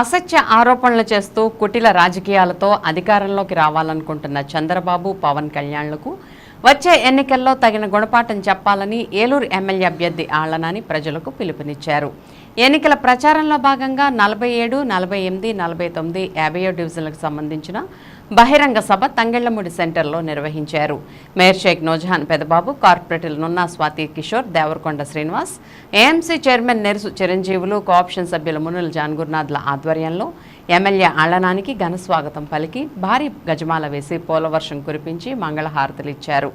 అసత్య ఆరోపణలు చేస్తూ కుటిల రాజకీయాలతో అధికారంలోకి రావాలనుకుంటున్న చంద్రబాబు పవన్ కళ్యాణ్లకు వచ్చే ఎన్నికల్లో తగిన గుణపాఠం చెప్పాలని ఏలూరు ఎమ్మెల్యే అభ్యర్థి ఆళ్ళనాని ప్రజలకు పిలుపునిచ్చారు. ఎన్నికల ప్రచారంలో భాగంగా నలభై ఏడు నలభై ఎనిమిది నలభై తొమ్మిది యాభైయో డివిజన్లకు సంబంధించిన బహిరంగ సభ తంగెళ్ళమూడి సెంటర్లో నిర్వహించారు. మేయర్ షేక్ నోజహాన్ పెదబాబు కార్పొరేటర్లు Nunna Swathi Kishore Devarakonda Srinivas AMC chairman Nerusu Chiranjeevulu cooption సభ్యులు మునుల జాన్గుర్నాథ్ల ఆధ్వర్యంలో ఎమ్మెల్యే ఆళ్ళనానికి ఘన స్వాగతం పలికి భారీ గజమాల వేసి పోలవర్షం కురిపించి మంగళహారతులిచ్చారు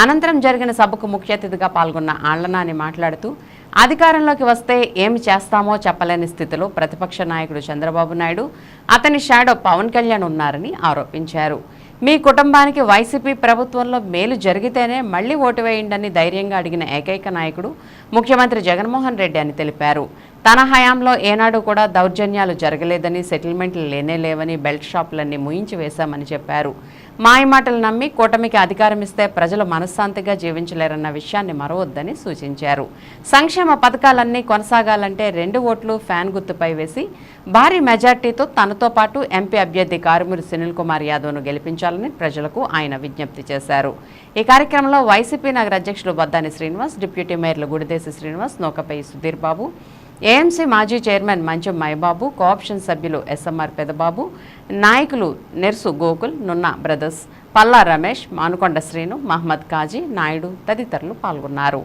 అనంతరం జరిగిన సభకు ముఖ్య అతిథిగా పాల్గొన్న ఆళ్ళనాని మాట్లాడుతూ అధికారంలోకి వస్తే ఏమి చేస్తామో చెప్పలేని స్థితిలో ప్రతిపక్ష నాయకుడు చంద్రబాబు నాయుడు అతని షాడో పవన్ కళ్యాణ్ ఉన్నారని ఆరోపించారు. మీ కుటుంబానికి వైసీపీ ప్రభుత్వంలో మేలు జరిగితేనే మళ్ళీ ఓటు వేయండని ధైర్యంగా అడిగిన ఏకైక నాయకుడు ముఖ్యమంత్రి జగన్మోహన్ రెడ్డి అని తెలిపారు. తన హయాంలో ఏనాడు కూడా దౌర్జన్యాలు జరగలేదని సెటిల్మెంట్లు లేనే లేవని బెల్ట్ షాపులన్నీ ముయించి వేశామని చెప్పారు. మాయమాటలు నమ్మి కూటమికి అధికారం ఇస్తే ప్రజలు మనశ్శాంతిగా జీవించలేరన్న విషయాన్ని మరవద్దని సూచించారు. సంక్షేమ పథకాలన్నీ కొనసాగాలంటే రెండు ఓట్లు ఫ్యాన్ గుర్తుపై వేసి భారీ మెజార్టీతో తనతో పాటు ఎంపీ అభ్యర్థి కారుమూరి సునీల్ కుమార్ యాదవ్ను గెలిపించాలని ప్రజలకు ఆయన విజ్ఞప్తి చేశారు. ఈ కార్యక్రమంలో వైసీపీ నగర అధ్యక్షులు బద్దాని శ్రీనివాస్ డిప్యూటీ మేయర్లు గుడిదేశి శ్రీనివాస్ నూకపై సుధీర్ బాబు ఏఎంసీ మాజీ చైర్మన్ మంచం మైబాబు కోఆప్షన్ సభ్యులు ఎస్ఎంఆర్ పెదబాబు నాయకులు నెర్సు గోకుల్ నున్న బ్రదర్స్ పల్లా రమేష్ మానుకొండ శ్రీను మహమ్మద్ కాజీ నాయుడు తదితరులు పాల్గొన్నారు.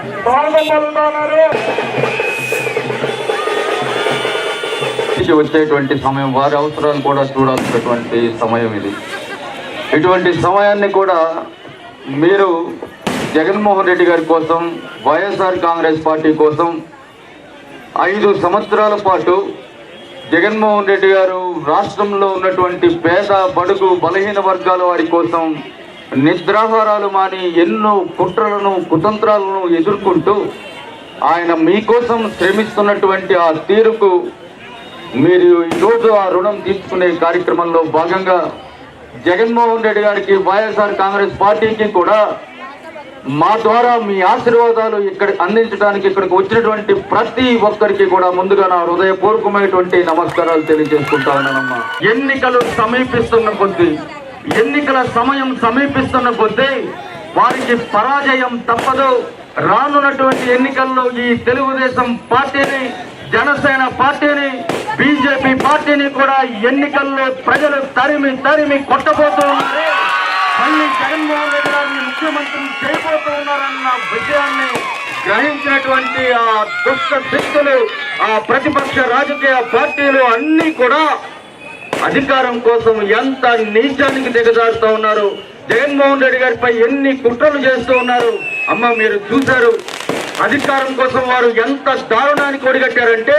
స్వాగతం వచ్చేటువంటి సమయం వారి అవసరాలు కూడా చూడాల్సినటువంటి సమయం ఇది. ఇటువంటి సమయాన్ని కూడా మీరు జగన్మోహన్ రెడ్డి గారి కోసం వైఎస్ఆర్ కాంగ్రెస్ పార్టీ కోసం ఐదు సంవత్సరాల పాటు జగన్మోహన్ రెడ్డి గారు రాష్ట్రంలో ఉన్నటువంటి పేద బడుగు బలహీన వర్గాల వారి కోసం నిద్రాహారాలు మాని ఎన్నో కుట్రలను కుతంత్రాలను ఎదుర్కొంటూ ఆయన మీకోసం శ్రమిస్తున్నటువంటి ఆ తీరుకు మీరు ఈరోజు ఆ రుణం తీసుకునే కార్యక్రమంలో భాగంగా జగన్మోహన్ రెడ్డి గారికి వైఎస్ఆర్ కాంగ్రెస్ పార్టీకి కూడా మా ద్వారా మీ ఆశీర్వాదాలు ఇక్కడ అందించడానికి ఇక్కడికి వచ్చినటువంటి ప్రతి ఒక్కరికి కూడా ముందుగా నా హృదయపూర్వకమైనటువంటి నమస్కారాలు తెలియజేసుకుంటానమ్మా ఎన్నికలు సమీపిస్తున్న కొద్దీ ఎన్నికల సమయం సమీపిస్తున్న కొద్దీ వారికి పరాజయం తప్పదు. రానున్నటువంటి ఎన్నికల్లో ఈ తెలుగుదేశం పార్టీని జనసేన పార్టీని బీజేపీ పార్టీని కూడా ఎన్నికల్లో ప్రజలు తరిమి తరిమి కొట్టబోతూ ఉన్నారు. మళ్ళీ జగన్మోహన్ రెడ్డి గారిని ముఖ్యమంత్రి చేయబోతూ ఉన్నారన్న విషయాన్ని గ్రహించినటువంటి ఆ దుష్ట శక్తులు ఆ ప్రతిపక్ష రాజకీయ పార్టీలు అన్ని కూడా అధికారం కోసం ఎంత నీచానికి దిగజారుతూ ఉన్నారు? జగన్మోహన్ రెడ్డి గారిపై ఎన్ని కుట్రలు చేస్తూ ఉన్నారు? అమ్మ మీరు చూశారు. అధికారం కోసం వారు ఎంత దారుణానికి ఒడిగట్టారంటే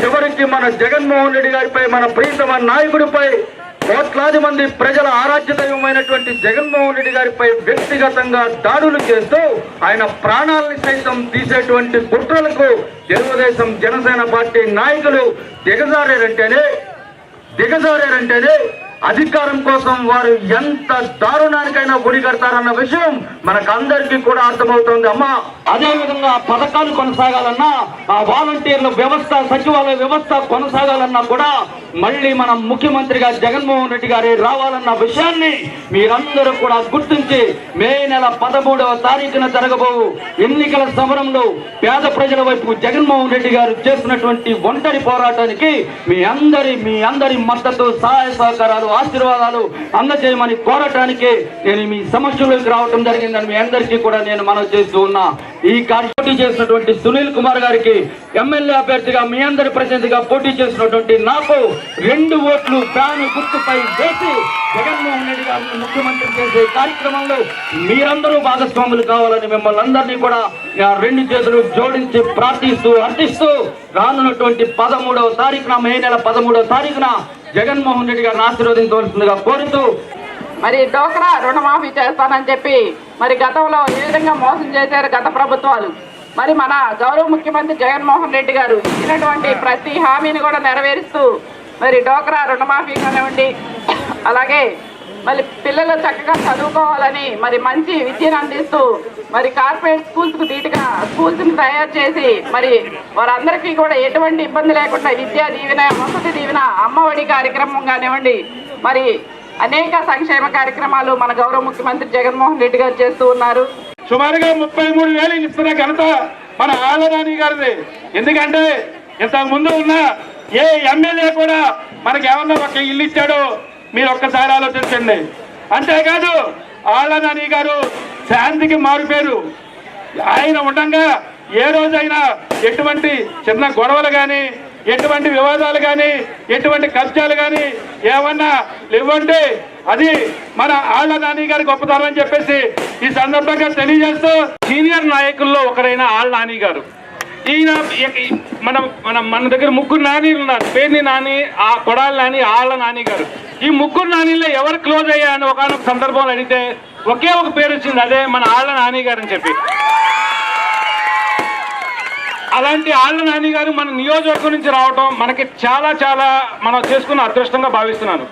చివరికి మన జగన్మోహన్ రెడ్డి గారిపై మన ప్రియతమ నాయకుడిపై కోట్లాది మంది ప్రజల ఆరాధ్య దైవమైనటువంటి జగన్మోహన్ రెడ్డి గారిపై వ్యక్తిగతంగా దాడులు చేస్తూ ఆయన ప్రాణాలని సైతం తీసేటువంటి కుట్రలకు తెలుగుదేశం జనసేన పార్టీ నాయకులు దిగజారారంటేనే దిగజారారంటేనే అధికారం కోసం వారు ఎంత దారుణానికైనా గుడి కడతారన్న విషయం మనకందరికీ కూడా అర్థమవుతోంది. అమ్మా అదే విధంగా పథకాలు కొనసాగాలన్నా ఆ వాలంటీర్ల వ్యవస్థ సచివాలయ వ్యవస్థ కొనసాగాలన్నా కూడా మళ్ళీ మనం ముఖ్యమంత్రిగా జగన్మోహన్ రెడ్డి గారి రావాలన్న విషయాన్ని మీరందరూ కూడా గుర్తించి మే నెల పదమూడవ తారీఖున జరగబోవు ఎన్నికల సమరంలో పేద ప్రజల వైపు జగన్మోహన్ రెడ్డి గారు చేసినటువంటి ఒంటరి పోరాటానికి మీ అందరి మీ అందరి మద్దతు సహాయ సహకారాలు ఆశీర్వాదాలు అందజేయమని కోరటానికి నేను మీ సమస్యలోకి రావటం జరిగిందని మీ అందరికీ కూడా నేను మనవి చేస్తూ ఉన్నా. ఈ కార్య పోటీ చేసినటువంటి సునీల్ కుమార్ గారికి ఎమ్మెల్యే అభ్యర్థిగా మీ అందరి ప్రతినిధిగా పోటీ చేసినటువంటి నాకు రెండు ఓట్లు ఫ్యాన్ గుర్తుపై వేసి జగన్మోహన్ రెడ్డి గారిని ముఖ్యమంత్రి చేసే కార్యక్రమంలో మీరందరూ భాగస్వాములు కావాలని మిమ్మల్ని అందరినీ కూడా రెండు చేతులు జోడించి ప్రార్థిస్తూ అర్థిస్తూ రానున్నటువంటి పదమూడవ తారీఖున మే నెల పదమూడవ తారీఖున జగన్మోహన్ రెడ్డి గారిని ఆశీర్వదించవలసిందిగా కోరుతూ మరి డోక్రా రుణమాఫీ చేస్తానని చెప్పి మరి గతంలో ఏ విధంగా మోసం చేశారు గత ప్రభుత్వాలు. మరి మన గౌరవ ముఖ్యమంత్రి జగన్మోహన్ రెడ్డి గారు ఇచ్చినటువంటి ప్రతి హామీని కూడా నెరవేరుస్తూ మరి డోక్రా రుణమాఫీ కానివ్వండి అలాగే మరి పిల్లలు చక్కగా చదువుకోవాలని మరి మంచి విద్యను అందిస్తూ మరి కార్పొరేట్ స్కూల్స్కు ధీటుగా స్కూల్స్ని తయారు చేసి మరి వారందరికీ కూడా ఎటువంటి ఇబ్బంది లేకుండా విద్యా దీవెన వసతి దీవెన అమ్మఒడి కార్యక్రమం కానివ్వండి మరి అనేక సంక్షేమ కార్యక్రమాలు మన గౌరవ ముఖ్యమంత్రి జగన్మోహన్ రెడ్డి గారు చేస్తూ ఉన్నారు. సుమారుగా ముప్పై మూడు వేలు ఇస్తున్న ఘనత మన ఆలరాణి గారిది. ఎందుకంటే ఇంతకు ముందు ఉన్న ఏ ఎమ్మెల్యే కూడా మనకి ఏమన్నా ఒక ఇల్లు ఇచ్చాడో మీరు ఒక్కసారి ఆలోచించండి. అంతేకాదు ఆళ్ళనాని గారు శాంతికి మారుపేరు. ఆయన ఉండగా ఏ రోజైనా ఎటువంటి చిన్న గొడవలు కానీ ఎటువంటి వివాదాలు కానీ ఎటువంటి కష్టాలు కానీ ఏమన్నా లేవంటే అది మన ఆళ్ళ నాని గారి గొప్పతనం అని చెప్పేసి ఈ సందర్భంగా తెలియజేస్తూ సీనియర్ నాయకుల్లో ఒకరైన ఆళ్ళ నాని గారు. ఈయన మన మన మన దగ్గర ముగ్గురు నానీలు ఉన్నారు. పేర్ని నాని ఆ కొడాలి నాని ఆళ్ళ నాని గారు. ఈ ముగ్గురు నానీలో ఎవరు క్లోజ్ అయ్యా అని ఒకనొక సందర్భంలో అడిగితే ఒకే ఒక పేరు వచ్చింది అదే మన ఆళ్ళ నాని గారు అని చెప్పి. అలాంటి ఆళ్ళ నాని గారు మన నియోజకవర్గం నుంచి రావటం మనకి చాలా చాలా మనం చేసుకున్న అదృష్టంగా భావిస్తున్నాను.